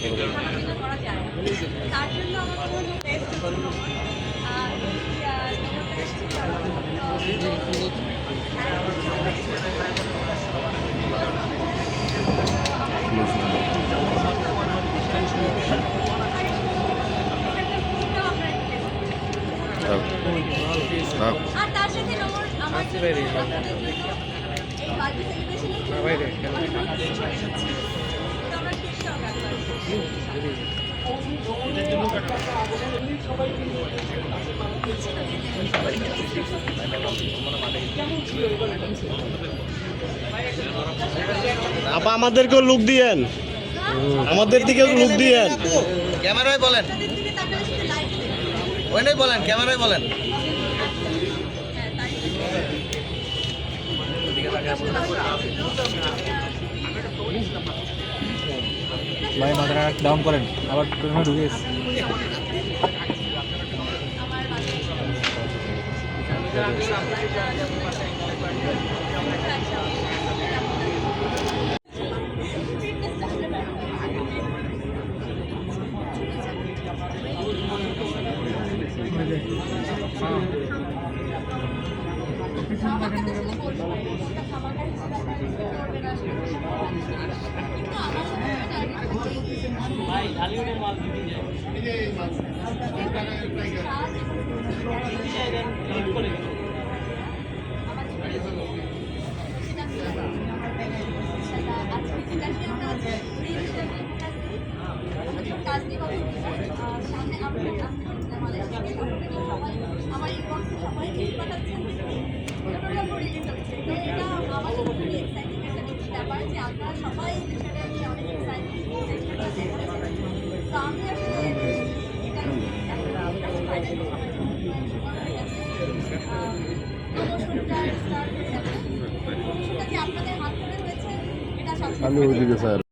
করুন। আর তার সাথে নম্বর আমার জন্য আপনাদের আপা আমাদেরকেও লুক দিয়েন। আমাদের দিকে লুক দিয়েন। ক্যামেরায় বলেন। ওইটাই বলেন ক্যামেরায় বলেন। ভাই মাথাটা ডাউন করেন আবার ট্রেনে ঢুকে গেছে। আমার সামনে আমি আমাদের আমার সবাই পাঠাচ্ছেন আমার ব্যাপার যে আপনারা সবাই এই বিষয়টা নিয়ে অনেক এক্সাইটেড তো আমি আসলে এটা প্রমোশনটা স্টার্ট হয়ে যাবে প্রমোশনটা যে আপনাদের হাত ধরে হয়েছে? এটা সবসময় স্যার।